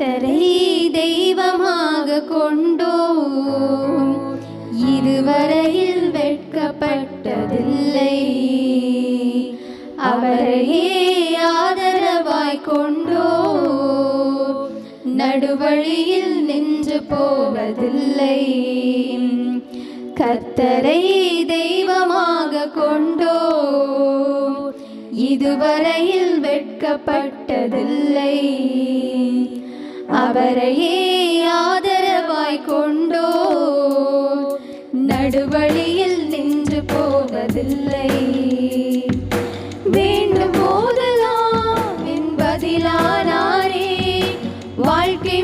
கர்த்தரை தெய்வமாக கொண்டோம். இதுவரையில் வெட்கப்பட்டதில்லை. அவரையே ஆதரவாய் கொண்டோ நடுவழியில் நின்று போவதில்லை. கர்த்தரை தெய்வமாக கொண்டோ இதுவரையில் வெட்கப்பட்டதில்லை. அவரையே ஆதரவாய் கொண்டோ. நடுவழியில் நின்று போவதில்லை. வேண்டும் போதெல்லாம் என்பதிலானாரே. வாழ்க்கை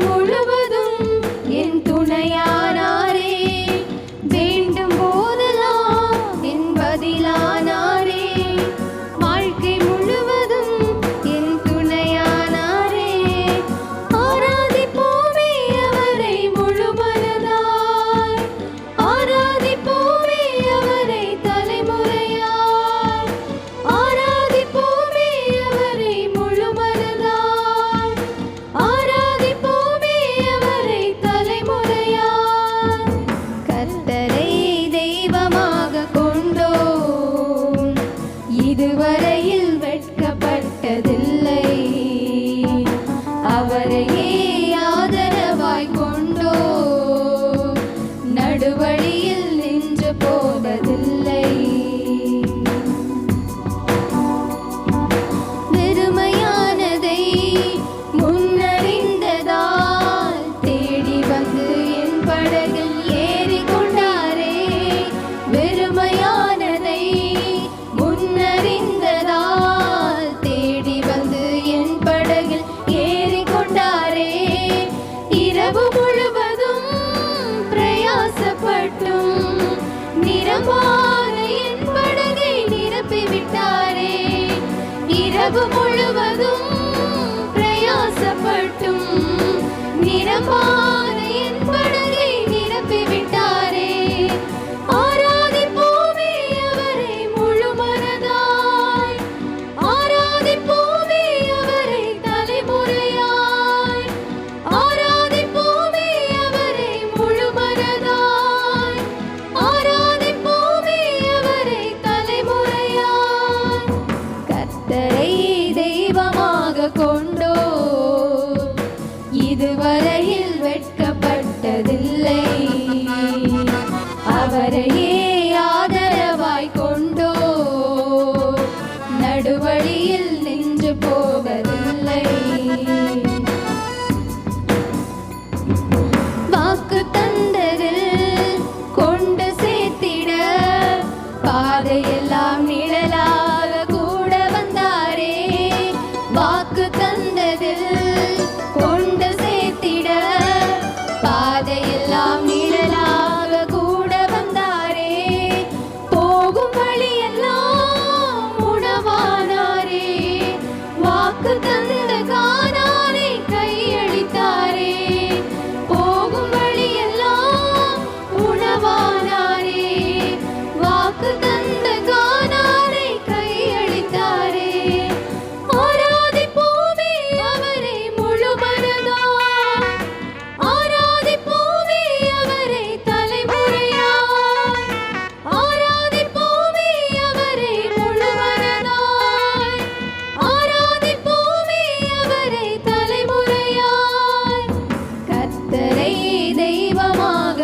கொண்டதில்லை. அவரையே ஆதரவாய் கொண்டோ? நடுவழியில் நின்று போனதில்லை வெறுமையானதை முன்னறிந்ததால் தேடி வந்து படகில் ஏ விட்டாரே. இரவு முழுவதும் பிரயாசப்பட்டும். நிரம்பா தாமரையே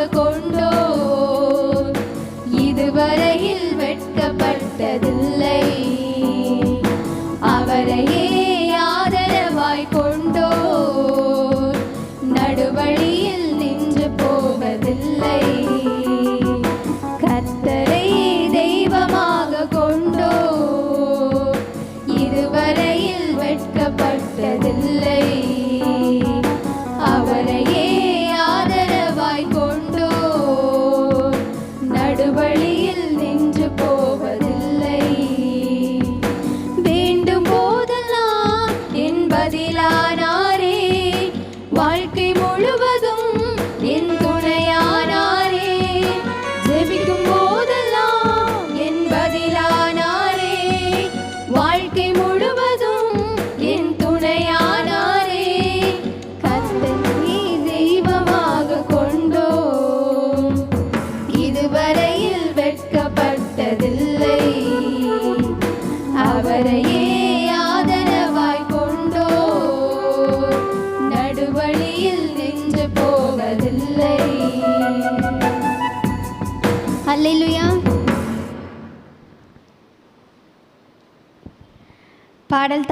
கொண்டோ. இதுவரையில் வெட்கப்பட்டதில்லை. அவரையே ஆதரவாய் கொண்டோ. வாழ்க்கை முழுவதும் என் துணையானாரே. கத்தனி தெய்வமாக கொண்டோம் இதுவரையில் வெட்கப்பட்டதில்லை. அவரையே ஆதரவாய் கொண்டோ. நடுவழியில் நின்று போவதில்லை. para el